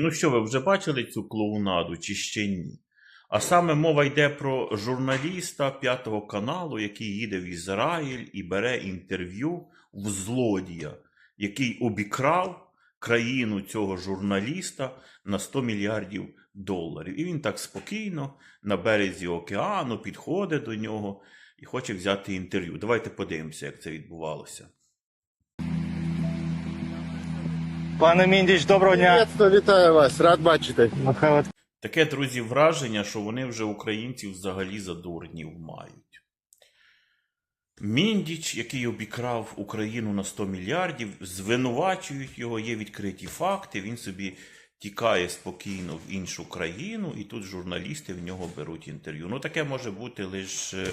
Ну що, ви вже бачили цю клоунаду чи ще ні? А саме мова йде про журналіста П'ятого каналу, який їде в Ізраїль і бере інтерв'ю в злодія, який обікрав країну цього журналіста на 100 мільярдів доларів. І він так спокійно на березі океану підходить до нього і хоче взяти інтерв'ю. Давайте подивимося, як це відбувалося. Пане Міндіч, доброго дня. Приветствую, вітаю вас, рад бачити. Михайло Таке, друзі, враження, що вони вже українців взагалі за дурнів мають. Міндіч, який обікрав Україну на 100 мільярдів, звинувачують його, є відкриті факти, він собі тікає спокійно в іншу країну, і тут журналісти в нього беруть інтерв'ю. Ну, таке може бути лише е,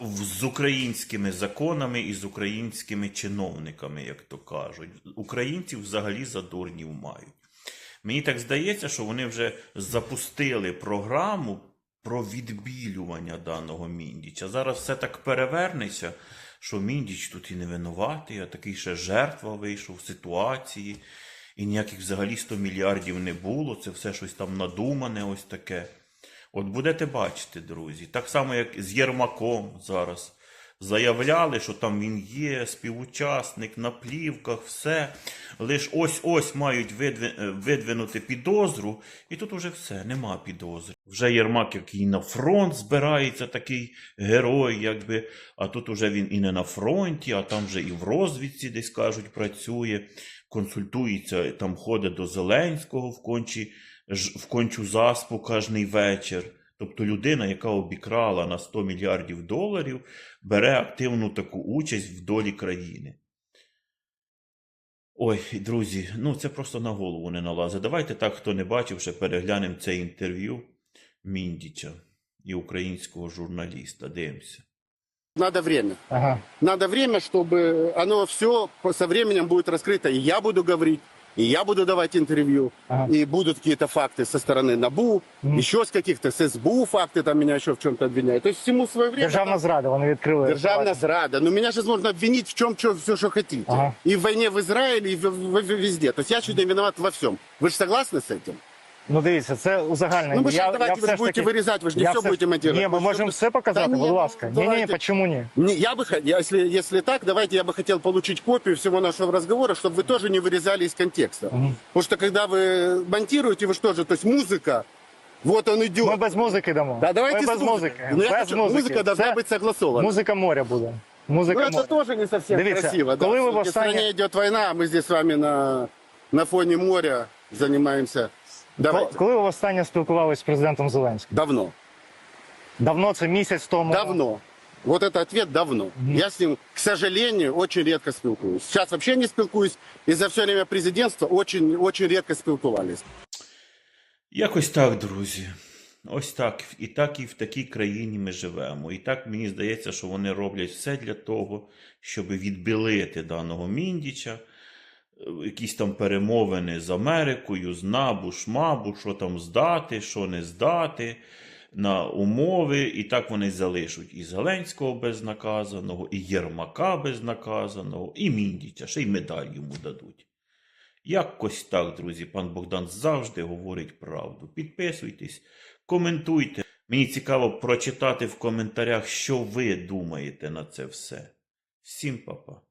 з українськими законами і з українськими чиновниками, як то кажуть. Українців взагалі за дурнів мають. Мені так здається, що вони вже запустили програму про відбілювання даного Міндіча. Зараз все так перевернеться, що Міндіч тут і не винуватий, а такий ще жертва вийшов в ситуації, і ніяких взагалі 100 мільярдів не було. Це все щось там надумане, ось таке. От будете бачити, друзі. Так само, як з Єрмаком зараз. Заявляли, що там він є, співучасник на плівках, все. Лиш ось-ось мають е, видвинути підозру, і тут уже все, нема підозри. Вже Єрмак, який на фронт збирається, такий герой, якби. А тут уже він і не на фронті, а там вже і в розвідці десь кажуть, працює, консультується, там ходить до Зеленського в кончі, в кончу заспу кожний вечір. Тобто людина, яка обікрала на 100 мільярдів доларів, бере активну таку участь в долі країни. Ой, друзі, ну це просто на голову не налазить. Давайте так, хто не бачив, ще переглянемо це інтерв'ю Міндіча і українського журналіста. Дивимося. Надо время. Ага. Надо время, чтобы оно все со временем будет раскрыто. И я буду говорить, и я буду давать интервью, Ага. и будут какие-то факты со стороны НАБУ, Мгм. еще с каких-то, с СБУ факты там меня еще в чем-то обвиняют. То есть всему свое время. Державна зрада, вони відкрили. Державная зрада. Но меня же можно обвинить в чем что, все, что хотите. Ага. И в войне в Израиле, и в- в- в- везде. То есть я чуть не виноват во всем. Вы же согласны с этим? Ну дивіться, це узагальнення. Ну вы же я, давайте, я вы все же ж будете таки... вырезать, вы же не я все все- будете монтировать. Ні, ми Вы можемо что- все показати, Та будь ні, ласка. Ні, ні, ні, давайте. чому ні? Не, я бы хотел, если, если так, давайте я бы хотел получить копию всего нашего разговора, чтобы вы тоже не вырезали из контекста. Мгм. Потому что когда вы монтируете, вы что же, то есть музыка, вот он идет. Ми без музики дамо. да, давайте ми с без музыкой. музики. Ну, я без хочу- музики. Музыка должна Це быть согласована. Музика моря буде. Ну, Музика это моря. тоже не совсем Дивіться, красиво. Да. коли ви Всё-таки в востаннє- стране идет война, а мы здесь с вами на, на фоне моря занимаемся. Давайте. Коли ви востаннє спілкувалися з президентом Зеленським? Давно. Давно, це місяць тому. Давно. Вот это ответ давно. Я с ним, к сожалению, очень редко спілкуюсь. Сейчас вообще не спілкуюсь. И за все время президентства очень, очень редко спілкувались. Якось так, друзі. Ось так. І так і в такій країні ми живемо. І так мені здається, що вони роблять все для того, щоб відбілити даного Міндіча. Е, Якісь там перемовини з Америкою, з НАБУ, ШМАБУ, що там здати, що не здати на умови. І так вони залишать і Зеленського безнаказаного, і Єрмака безнаказаного, і Міндіча, ще й медаль йому дадуть. Якось так, друзі, пан Богдан завжди говорить правду. Підписуйтесь, коментуйте. Мені цікаво прочитати в коментарях, що ви думаєте на це все. Всім па-па.